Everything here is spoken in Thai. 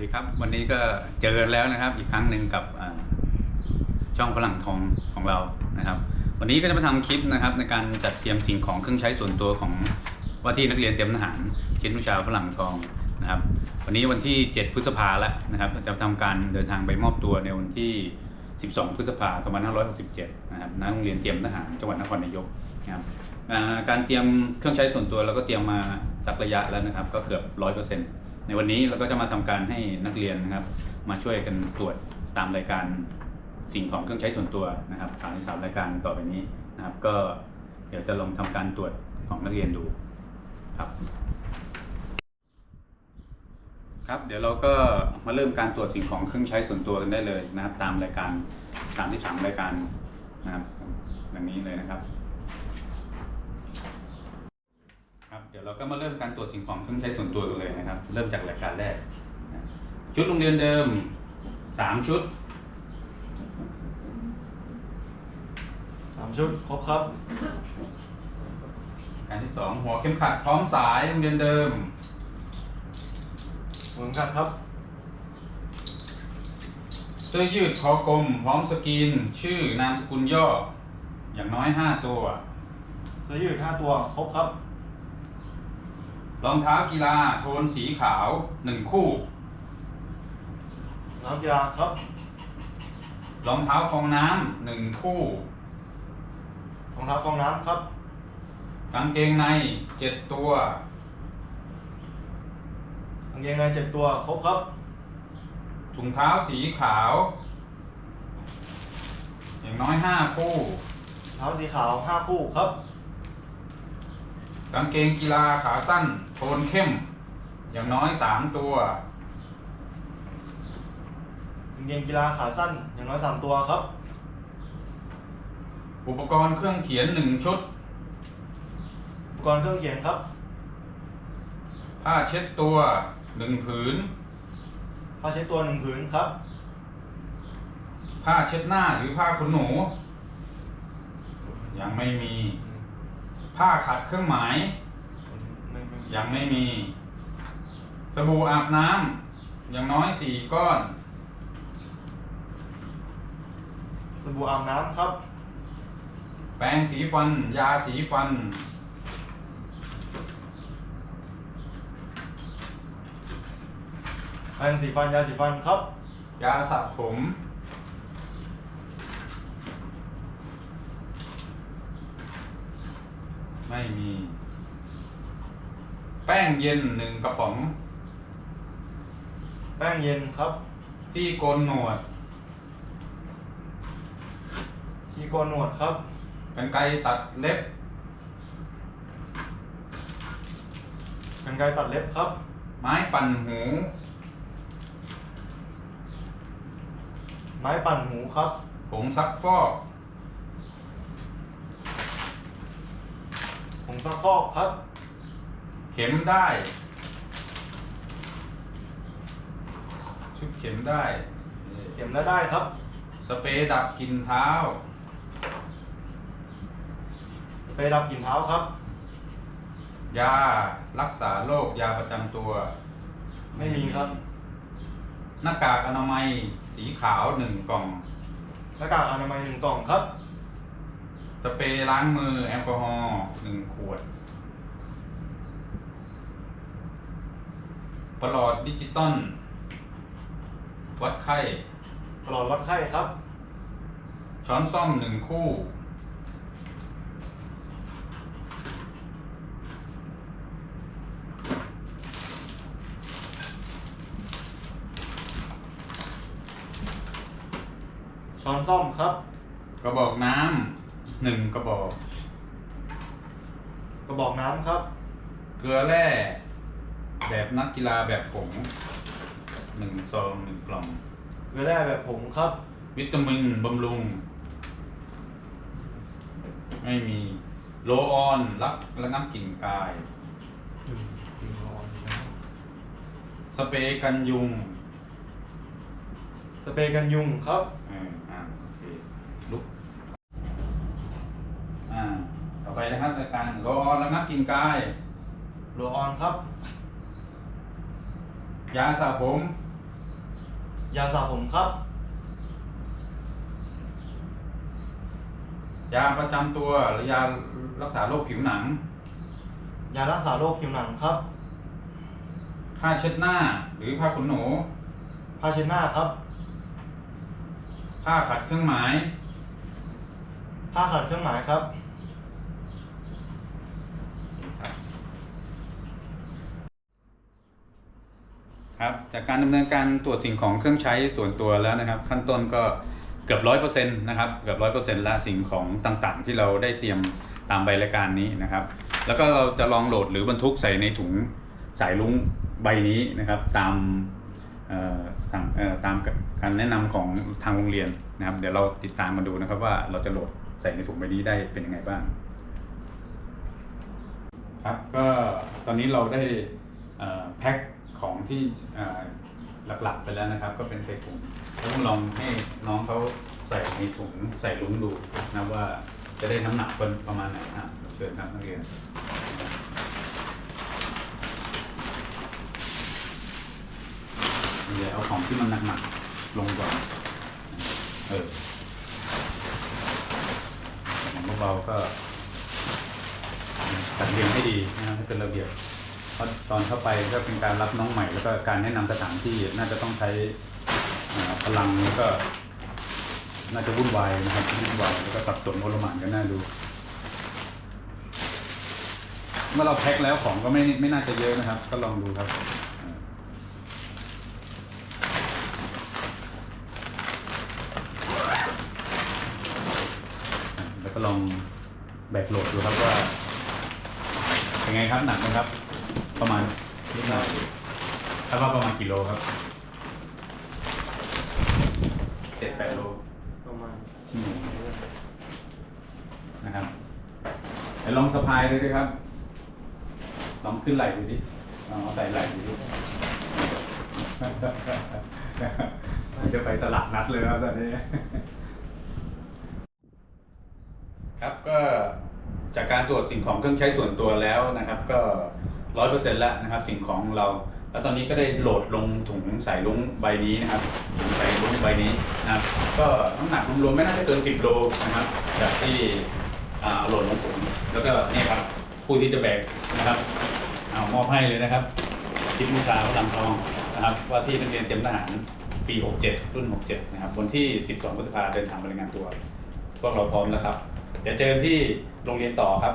ดีครับ วันนี้ก็เจอกันแล้วนะครับ อีกครั้งหนึ่งกับช่องฝรั่งทองของเรานะครับ วันนี้ก็จะมาทำคลิปนะครับ ในการจัดเตรียมสิ่งของเครื่องใช้ส่วนตัวของว่าที่นักเรียนเตรียมทหารคิดวิชาฝรั่งทองนะครับ วันนี้วันที่ 7 พฤษภาแล้วนะครับจะทำการเดินทางไปมอบตัวในวันที่ 12 พฤษภาคม2567 นะครับณโรงเรียนเตรียมทหารจังหวัดนครนายกนะครับการเตรียมเครื่องใช้ส่วนตัวเราก็เตรียมมาสักระยะแล้วนะครับ ก็เกือบร้อยเปอร์เซ็นต์ ในวันนี้เราก็จะมาทำการให้นักเรียนนะครับ มาช่วยกันตรวจตามรายการสิ่งของเครื่องใช้ส่วนตัวนะครับ33รายการต่อไปนี้นะครับ ก็เดี๋ยวจะลองทำการตรวจของนักเรียนดูครับ ครับเดี๋ยวเราก็มาเริ่มการตรวจสิ่งของเครื่องใช้ส่วนตัวกันได้เลยนะครับ ตามรายการ 33 รายการนะครับแบบนี้เลยนะครับ ครับเดี๋ยวเราก็มาเริ่มการตรวจสิ่งของเครื่องใช้ส่วนตัวกันเลยนะครับ เริ่มจากรายการแรกนะชุดโรงเรียนเดิมสามชุดสามชุดครบครับ การที่สองหัวเข็มขัดพร้อมสายโรงเรียนเดิมเหมือนกันครับเสื้อยืดคอกลมพร้อมสกรีนชื่อนามสกุลย่อ อย่างน้อยห้าตัวเสื้อยืดห้าตัวครบครับ รองเท้ากีฬาโทนสีขาวหนึ่งคู่ น้ำยาครับรองเท้าฟองน้ำหนึ่งคู่ รองเท้าฟองน้ำครับ กางเกงในเจ็ดตัว กางเกงในเจ็ดตัวครบครับ ถุงเท้าสีขาว อย่างน้อยห้าคู่ เท้าสีขาวห้าคู่ครับ กางเกงกีฬาขาสั้นโทนเข้ม อย่างน้อยสามตัวกางเกงกีฬาขาสั้นอย่างน้อยสามตัวครับ อุปกรณ์เครื่องเขียนหนึ่งชุด อุปกรณ์เครื่องเขียนครับ ผ้าเช็ดตัวหนึ่งผืน ผ้าเช็ดตัวหนึ่งผืนครับ ผ้าเช็ดหน้าหรือผ้าขนหนู ยังไม่มี ผ้าขัดเครื่องหมายไม่ไม่ยังไม่มี สบู่อาบน้ำอย่างน้อยสี่ก้อน สบู่อาบน้ำครับ แปรงสีฟัน ยาสีฟัน แปรงสีฟันยาสีฟันครับ ยาสระผม ไม่มี แป้งเย็นหนึ่งกระป๋อง แป้งเย็นครับ ที่โกนหนวด ที่โกนหนวดครับ กันไกรตัดเล็บกรรไกรตัดเล็บครับ ไม้ปั่นหู ไม้ปั่นหูครับผงซักฟอก ผงซักฟอกครับ เข็มได้ ชุดเข็มได้ เข็มและได้ครับ สเปรย์ดับกลิ่นเท้า สเปรย์ดับกลิ่นเท้าครับ ยารักษาโรคยาประจำตัว ไม่มีครับ หน้ากากอนามัยสีขาวหนึ่งกล่อง หน้ากากอนามัยหนึ่งกล่องครับ สเปรย์ล้างมือแอลกอฮอล์หนึ่งขวดปลอดดิจิตอลวัดไข้ตลอดวัดไข้ครับ ช้อนซ่อมหนึ่งคู่ ช้อนซ่อมครับ กระบอกน้ำ หนึ่งกระบอก กระบอกน้ำครับ เกลือแร่แบบนักกีฬาแบบผงหนึ่งซองหนึ่งกล่อง เกลือแร่แบบผงครับ วิตามินบำรุง ไม่มีโลออนรับระงับกลิ่นกาย สเปรย์กันยุง สเปรย์กันยุงครับ เอออ่าโอเคลุก อ่า ต่ อไปนะครับรายการโลออนระงับกลิ่นกาย โรลออนครับ ยาสระผม ยาสระผมครับ ยาประจำตัวหรือยารักษาโรคผิวหนัง ยารักษาโรคผิวหนังครับ ผ้าเช็ดหน้าหรือผ้าขนหนูผ้าเช็ดหน้าครับ ผ้าขัดเครื่องหมาย ผ้าขัดเครื่องหมายครับ ครับจากการดำเนินการตรวจสิ่งของเครื่องใช้ส่วนตัวแล้วนะครับ ขั้นต้นก็เกือบร้อยเปอร์เซ็นต์นะครับเกือบร้อยเปอร์เซ็นต์ละสิ่งของต่างๆ ที่เราได้เตรียมตามใบรายการนี้นะครับ แล้วก็เราจะลองโหลดหรือบรรทุกใส่ในถุงสายลุงใบนี้นะครับตามสั่งตามการแนะนำของทางโรงเรียนนะครับ เดี๋ยวเราติดตามมาดูนะครับว่าเราจะโหลดใส่ในถุงใบนี้ได้เป็นยังไงบ้าง ครับก็ตอนนี้เราได้แพ็ค ของที่หลักๆไปแล้วนะครับ ก็เป็นใส่ถุงแล้วลองให้น้องเขาใส่ในถุงใส่ลุ้งดูนะว่าจะได้น้ำหนักเป็นประมาณไหนอะเชิญครับนักเรียนเดี๋ยวเอาของที่มันหนักๆลงก่อนเออของเบาๆก็จัดเรียงให้ดีนะครับให้เป็นระเบียบ ราะตอนเข้าไปก็เป็นการรับน้องใหม่ แล้วก็การแนะนำสถานที่น่าจะต้องใช้พลังแล้วก็ น่าจะวุ่นวายนะครับวุ่นวายแล้วก็สับสนโอลมานกันน่าดู เมื่อเราแพ็คแล้วของก็ไม่ไม่น่าจะเยอะนะครับ ก็ลองดูครับแล้วก็ลองแบกโหลดดูครับว่า เป็นไงครับหนักไหมครับ ประมาณนิดหน่อยถ้าว่าประมาณกี่โลครับเจ็ดแปดโลประมาณอืมนะครับเดี๋ยวลองสะพายเลยดิครับ ลองขึ้นไหล่ดูดิลองเอาใส่ไหล่ดูดิ จะไปตลาดนัดเลยครับตอนนี้ ครับก็จากการตรวจสิ่งของเครื่องใช้ส่วนตัวแล้วนะครับ ก็ ร้อยเปอร์เซ็นต์แล้วนะครับสิ่งของเรา แล้วตอนนี้ก็ได้โหลดลงถุงใส่ลุงใบนี้นะครับถุงใส่ลุงใบนี้นะครับก็น้ำหนักรวมๆไม่น่าจะเกินสิบโลนะครับจากที่อ่าโหลดลงถุงแล้วก็นี่ครับผู้ที่จะแบกนะครับเอามอบให้เลยนะครับทิพย์มุชาพลังทองนะครับ ว่าที่นักเรียนเตรียมทหารปี 67 รุ่น 67 นะครับ วันที่ 12พฤษภาเดินทางไปรายงานตัว พวกเราพร้อมแล้วครับ เดี๋ยวเจอกันที่โรงเรียนต่อครับ